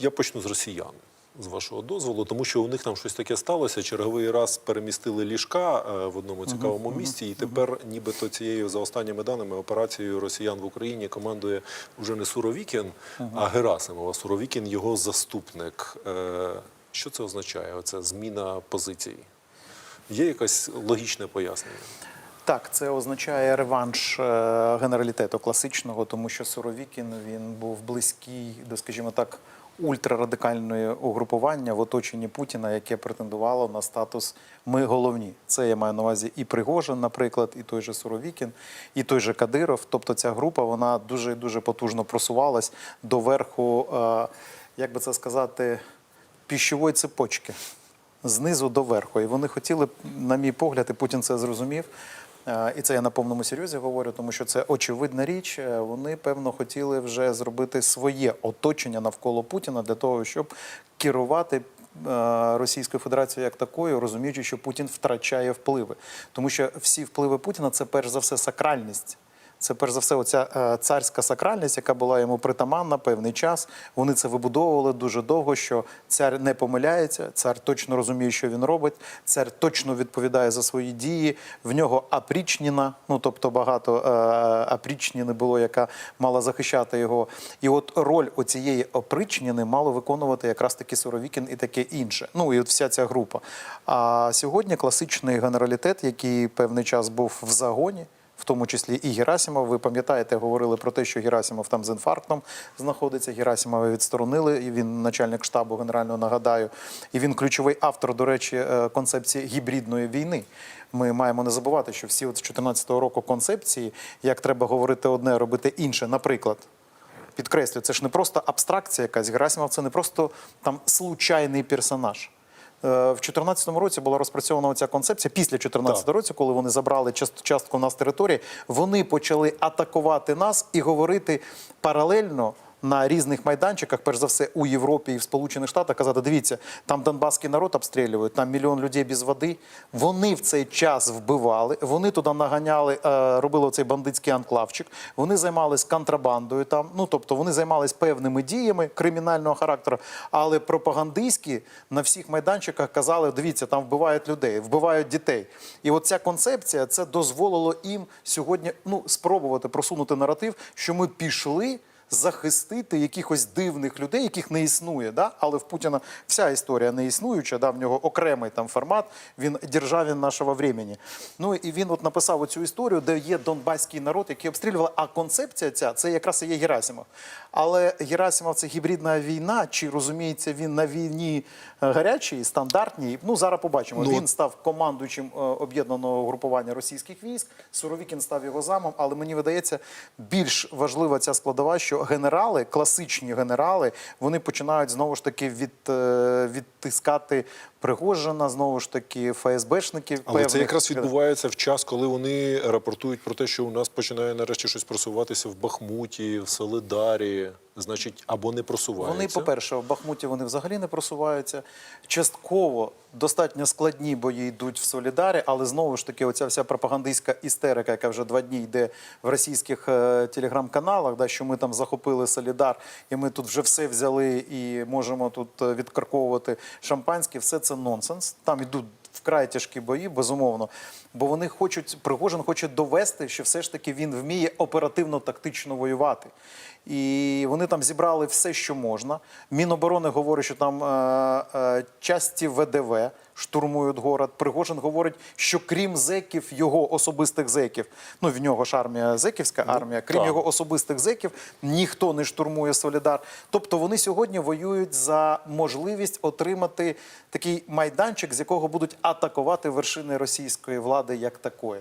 Я почну з росіян. З вашого дозволу, тому що у них там щось таке сталося. Черговий раз перемістили ліжка е, в одному цікавому місці, і тепер, нібито цією за останніми даними операцією росіян в Україні командує вже не Суровікін, а Герасимов. А Суровікін його заступник. Е, Що це означає? Оця зміна позицій? Є якесь логічне пояснення? Так, це означає реванш е, генералітету класичного, тому що Суровікін він був близький до, скажімо так, ультрарадикальної угрупування в оточенні Путіна, яке претендувало на статус ми головні. Це я маю на увазі і Пригожин, наприклад, і той же Суровікін, і той же Кадиров. Тобто ця група вона дуже дуже потужно просувалась до верху, е, як би це сказати, піщової цепочки знизу до верху. І вони хотіли, на мій погляд, і Путін це зрозумів. Е, І це я на повному серйозі говорю, тому що це очевидна річ. е, Вони певно хотіли вже зробити своє оточення навколо Путіна для того, щоб керувати Російської Російською Федерацією як такою, розуміючи, що Путін втрачає впливи, тому що всі впливи Путіна це перш за все сакральність. Це перш за все, оця е, царська сакральність, яка була йому притаманна певний час. Вони це вибудовували дуже довго. Що цар не помиляється, цар точно розуміє, що він робить. Цар точно відповідає за свої дії. В нього апрічніна, ну тобто багато е, апрічніни було, яка мала захищати його. І от роль оцієї опричніни мало виконувати якраз таки Суровікін і таке інше. Ну і от вся ця група. А сьогодні класичний генералітет, який певний час був в загоні в тому числі і Герасимов. Ви пам'ятаєте, говорили про те, що Герасимов там з інфарктом знаходиться. Герасимова відсторонили. І він начальник штабу генерального нагадаю. І він ключовий автор, до речі, е, концепції гібридної війни. Ми маємо не забувати, що всі от з 2014 року концепції, як треба говорити одне, робити інше. Наприклад, підкреслю, це ж не просто абстракція якась. Герасимов це не просто там случайний персонаж. Е, В 2014 році була розпрацьована ця концепція. Після 2014 року, коли вони забрали част- частку в нас території, вони почали атакувати нас і говорити паралельно. На різних майданчиках, перш за все, у Європі і в Сполучених Штатах казати: дивіться, там донбаський народ обстрілюють, там мільйон людей без води. Вони в цей час вбивали, вони туди наганяли, е, робили цей бандитський анклавчик. Вони займались контрабандою там. Ну тобто вони займались певними діями кримінального характеру, але пропагандистські на всіх майданчиках казали: дивіться, там вбивають людей, вбивають дітей. І от ця концепція це дозволило їм сьогодні ну спробувати просунути наратив, що ми пішли захистити якихось дивних людей, яких не існує. Да? Але в Путіна вся історія не існуюча, да? в нього окремий там формат, він державін нашого времени. Ну і він от написав оцю історію, де є донбаський народ, який обстрілював. А концепція ця це якраз і є Герасимов. Але Герасимов це гібридна війна, чи розуміється він на війні е, гарячій, стандартній. Ну зараз побачимо. Ну, він став командуючим е, об'єднаного групування російських військ. Суровікін став його замом. Але мені видається більш важлива ця складова, що генерали, класичні генерали, вони починають знову ж таки від, е, відтискати Пригожина, знову ж таки ФСБшників. Але це якраз відбувається в час, коли вони рапортують про те, що у нас починає нарешті щось просуватися в Бахмуті, в Солидарі. Значить, або не просувається. Вони, по-перше, в Бахмуті вони взагалі не просуваються. Частково достатньо складні бої йдуть в Солідарі, але знову ж таки, оця вся пропагандистська істерика, яка вже два дні йде в російських е, телеграм-каналах, да, що ми там захопили Солідар, і ми тут вже все взяли і можемо тут е, відкарковувати шампанське, все це нонсенс. Там йдуть вкрай тяжкі бої, безумовно. Бо вони хочуть, Пригожин хоче довести, що все ж таки він вміє оперативно-тактично воювати. І вони там зібрали все, що можна. Міноборони говорить, що там е, е, часті ВДВ штурмують город. Пригожин говорить, що крім зеків, його особистих зеків, ну в нього ж армія зеківська армія, крім його особистих зеків, ніхто не штурмує Солідар. Тобто вони сьогодні воюють за можливість отримати такий майданчик, з якого будуть атакувати вершини російської влади як такої.